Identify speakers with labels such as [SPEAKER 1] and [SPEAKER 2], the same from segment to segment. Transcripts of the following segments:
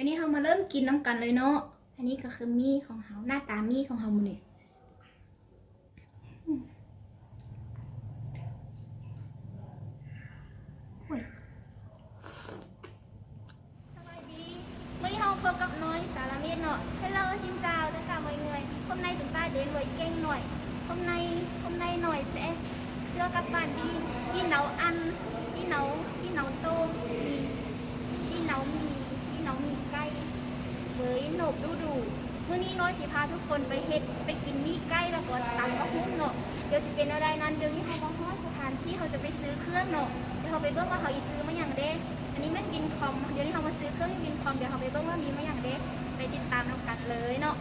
[SPEAKER 1] ดี๋ยวนี้เรามาเริ่มกินน้ำกันเลยเนาะ อันนี้ก็คือมีของเฮาหน้าตามีของเฮาหมื้อนี้อืมบีวันนี้เราพบกับน้อยสารเมตรเนาะ Hello จิมจาวนะคะมวยเงย hôm nay chúng ta đến với kênh nổi hôm nay hôm nay nổi sẽ đưa các bạn đi đi nấu ăn đi nấu đi nấu tô mì đi nấu mì đi nấu mì cay với nộp đu đủ มื้อนี้น้อยสิพาทุกคนไปเฮ็ดไปกินมีไก่แล้วก็ตำกระหุ้นเนาะเดี๋ยวสิเป็นอะไรนั้นเดี๋ยวนี้เขาบอกว่าสถานที่เขาจะไปซื้อเครื่องเนาะเดี๋ยวเขาไปเบิ้งว่าเขาอีซื้อมาอย่างเด้อันนี้แม่นบินคอมเดี๋ยวนี้เขามาซื้อเครื่องบินคอมเดี๋ยวเขาไปเบิ้งว่ามีมาอย่างเด้ไปติดตามนำกันเลยเนาะ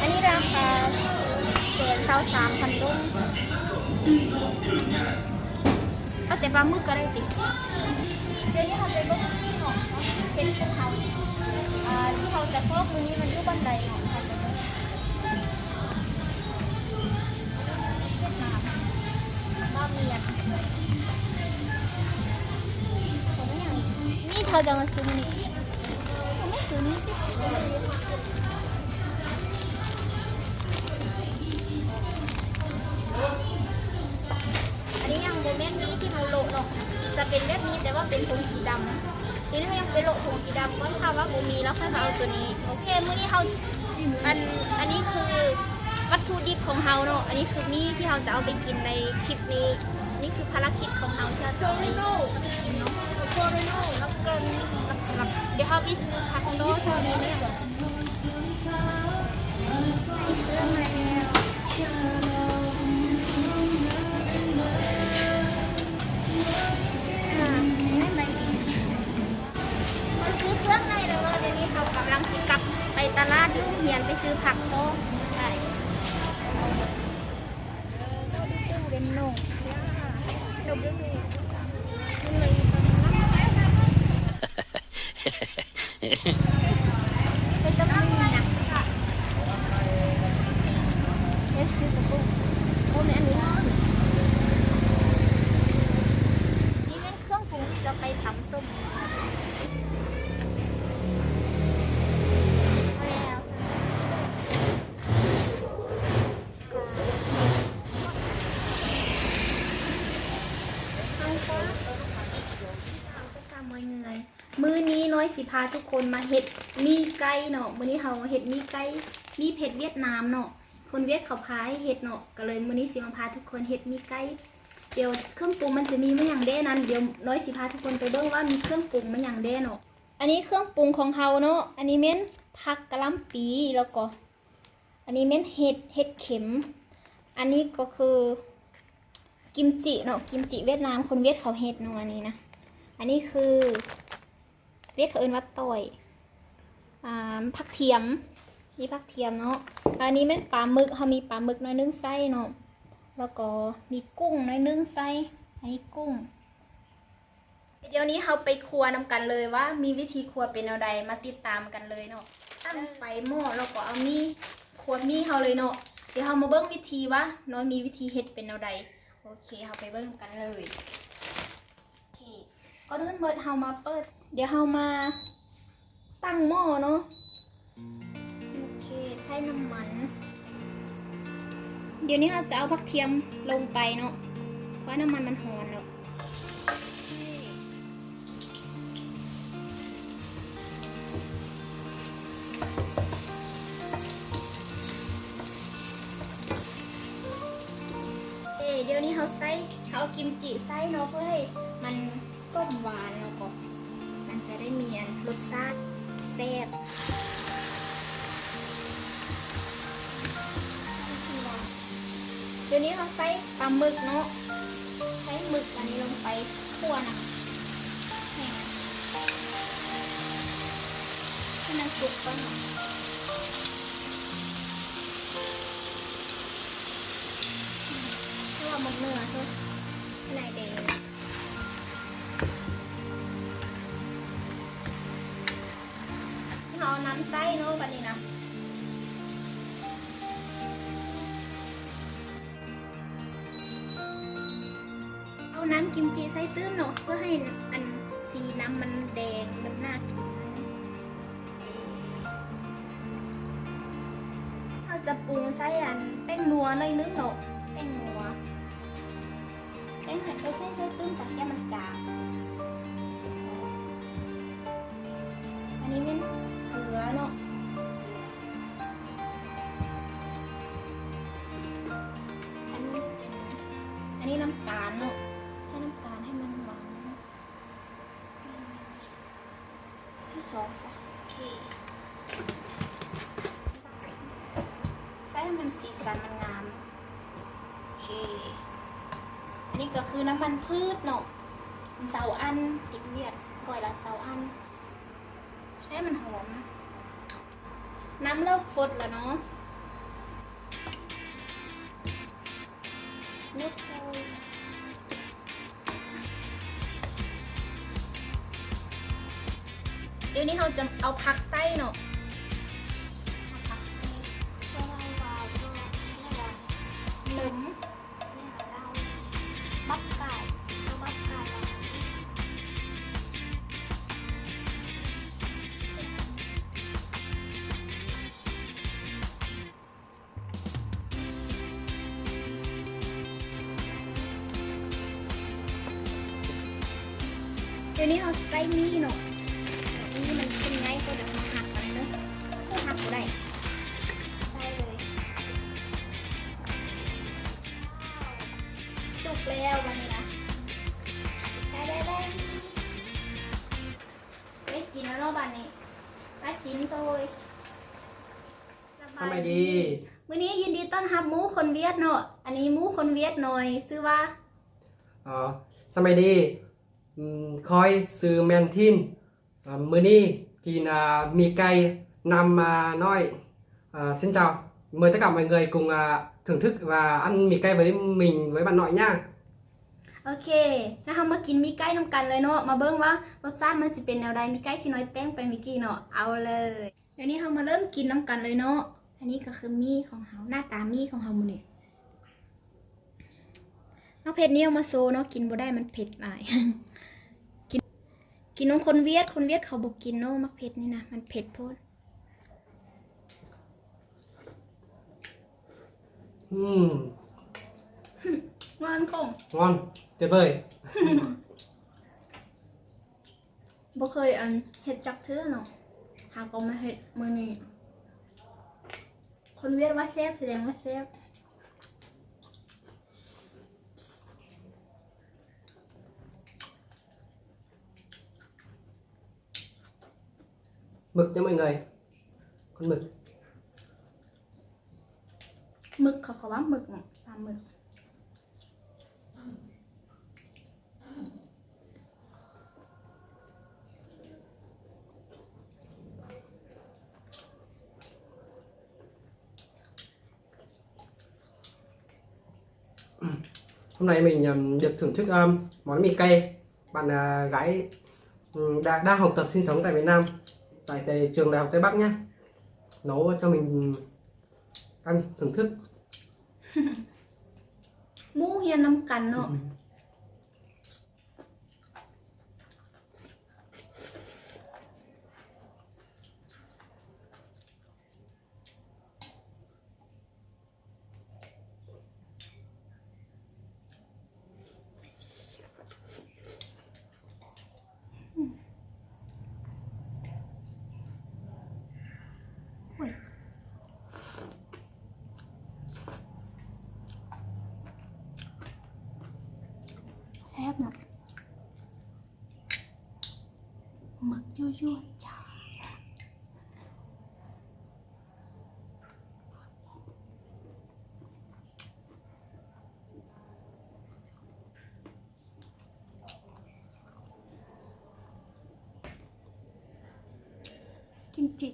[SPEAKER 1] อันนี้ราคาเท่าสามพันต้นเอาแต่ปลาหมึกก็ได้ติเดี๋ยวนี้เราไปเบอกที่เนาเป็นภูเขาที่เขาจะพอกมือนี้มันอยู่บันไดเนาะเขา นี้ที่เราโละเนาะจะเป็นแบบนี้แต่ว่าเป็นถุงสีดำทีนี้เรายังเป็นโลถุงสีดำก็ถ้าว่าโมมีแล้วค่อยมาเอาตัวนี้โอเคเมื้อนี้เราอันอันนี้คือวัตถุดิบของเราเนอะอันนี้คือมีที่เราจะเอาไปกินในคลิปนี้ นี่คือภารกิจของเราที่เราจะไปกินเนาะ โคเรโน่แล้วก็เดี๋ยวเราไปซื้อผักโดเท่านี้เนี่ยไปซื้อมาแล้วอ่าไม่ไม่ดีมาซื้อเครื่องในแล้วเลยเดี๋ยวนี้เรากำลังสิกลับไปตลาดอยู่เมียนไปซื้อผักโตใช่ เป็นหนุ่มหนุ่มด้วยเลยมันเลยตอนนั้น เป็นตะมีนะเอ๊ะคือตะกุ่มโอ้เนี่ยอันนี้นี่เป็นเครื่องปรุงที่จะไปทำส้ม สิพาทุกคนมาเฮ็ดมีไก่เนาะมื้อนี้เขาเฮ็ดมีไก่มีเผ็ดเวียดนามเนาะคนเวียดเขาพาให้เฮ็ดเนาะก็เลยมื้อนี้สิมาพาทุกคนเฮ็ดมีไก่เดี๋ยวเครื่องปรุงมันจะมีมาอย่างแด้นั้นเดี๋ยวน้อยสิพาทุกคนไปเบิ่งว่ามีเครื่องปรุงมาอย่างแด้เนาะอันนี้เครื่องปรุงของเฮาเนาะอันนี้เม่นผักกะล่ำปีแล้วก็ อันนี้เม่นเห็ดเห็ดเข็ม อันนี้ก็คือกิมจิเนาะกิมจิเวียดนามคนเวียดเขาเฮ็ดเนาะอันนี้นะอันนี้คือ เรียกเขาเอินว่าต่อยอ่าผักเทียมนี่ผักเทียมเนาะอันนี้เป็นปลาหมึกเขามีปลาหมึกน้อยนึ่งไส้เนาะแล้วก็มีกุ้งน้อยนึ่งไส้อันนี้กุ้งเดี๋ยวนี้เราไปครัวนำกันเลยว่า มีวิธีครัวเป็นอะไรมาติดตามกันเลยเนาะตั้งไฟหม้อแล้วก็เอามีครัวมีเขาเลยเนาะเดี๋ยวเรามาเบิ้งวิธีว่าน้อยมีวิธีเฮ็ดเป็นอะไรโอเคเราไปเบิ้งกันเลย ก็เดินเบิดเฮามาเปิด เดี๋ยวเฮามาตั้งหม้อเนาะโอเคใส่น้ำมัน เดี๋ยวนี้เราจะเอาผักเทียมลงไปเนาะเพราะน้ำมันมันหอนแล้วเดี๋ยวนี้เขาใส่เขากิมจิใส่เนาะเพื่อให้มัน ต้มหวานแล้วก็ มันจะได้มีอันรสชาติแซ่บเดี๋ยวนี้เราใส่ปลาหมึกเนาะใส่หมึกอันนี้ลงไปคั่วนะให้มันสุกก่อนเนาเพราะว่าหมกเนื้อใช่ไหมข้างในแดง น้ำใส่เนาะบัดนี้นะเอาน้ำกิมจิใส่ตื้มเนาะเพื่อให้อันสีน้ำมันแดงแบบน่ากินเราจะปรุงใส่อันแป้งนัวหน่อยนึงเนาะแป้งนัวแป้งผัดก็ใส่ใส่ตื้มสักแค่มันจาง อันนี้เป็น เกลือเนาะอันนี้เป็นอันนี้น้ำตาลเนาะใช้น้ำตาลให้มันหวานที่สองซะโอเคใส่ให้มันสีสันมันงามโอเคอันนี้ก็คือน้ำมันพืชเนาะเสาอันติดเวียดก้อยละเสาอันใช่มันหอม น้ำเลิกฟดแล้วเนาะเลือกโซยเดี๋ยวนี้เราจะเอาผักไส้เนาะ ดี๋ยวนี้เราใส่มีเนาะนี่มันเป็นไงก็เดี๋ยวมาหักกันเนาะก็หักก็ได้ใส่เลยสุกแล้ววันนี้นะได้ได้ได้ได้กินแล้วเนาะบันนี้ป้าจิ้นโซย
[SPEAKER 2] สบายดี
[SPEAKER 1] วันนี้ยินดีต้อนรับหมูคนเวียดเนาะ อันนี้หมูคนเวียดหน่อย ชื่อว่า
[SPEAKER 2] อ๋อสมัยดีอืม คอยซื้อแมนทินมือนี้กินอ่มีไก่นำมาน้อย à, xin chào mời tất cả mọi người cùng thưởng thức và ăn mì cay với mình với bạn nội nha
[SPEAKER 1] โอเคถ้าเรามากินมีไก่น้ำกันเลยเนาะ มาเบิ่งว่ารสชาติมันจะเป็นแนวใดมีไก่ที่น้อยแป้งไปมื่อกี้เนาะ เอาเลยเดี๋ยวนี้เรามาเริ่มกินน้ำกันเลยเนาะ อันนี้ก็คือมีของเราหน้าตามีของเราหมดนี่เอาเผ็ดนี่เอามาโซเนาะ กินบ่ได้มันเผ็ดหลาย กินน้องคนเวียด คนเวียดเขาบอกกินเนาะมักเผ็ดนี่นะ มันเผ็ดโพด
[SPEAKER 2] Ừm,
[SPEAKER 1] งอนคง
[SPEAKER 2] ngon tuyệt vời
[SPEAKER 1] บ่เคยอันเห็ดจักเทื่อเนาะหาก็มาเห็ดมื้อนี้คนเวียดว่าแซ่บแสดงว่าแซ่บ
[SPEAKER 2] mực nha mọi người con mực
[SPEAKER 1] หมึกเขาก็ว่าหมึกเนาะปลาหมึก
[SPEAKER 2] hôm nay mình ừm, được thưởng thức ừm, món mì cay bạn à, gái ừm, đang, đang học tập sinh sống tại Việt Nam tại trường đại học tây bắc nhá. Nấu cho mình ăn thưởng thức.
[SPEAKER 1] Mũ hiền năm cành nữa หมึกยั่วๆจ้ากิมจิ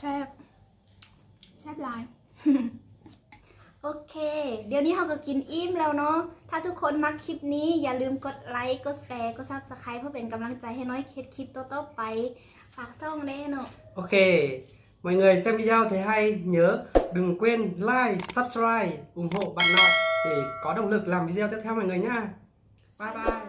[SPEAKER 1] แซ่บแซ่บหลาย โอเค เดี๋ยวนี้เราก็กินอิ่มแล้วเนาะ ถ้าทุกคนมักคลิปนี้อย่าลืมกดไลค์ กดแชร์ กดซับสไคร b ์เพื่อเป็นกำลังใจให้น้อยเคสคลิปต่อๆไป ฝากซ่องได้เนาะ
[SPEAKER 2] Ok, mọi người xem video thấy hay nhớ đừng quên like, subscribe, ủng hộ bạn nội để có động lực làm video tiếp theo mọi người nha. Bye bye.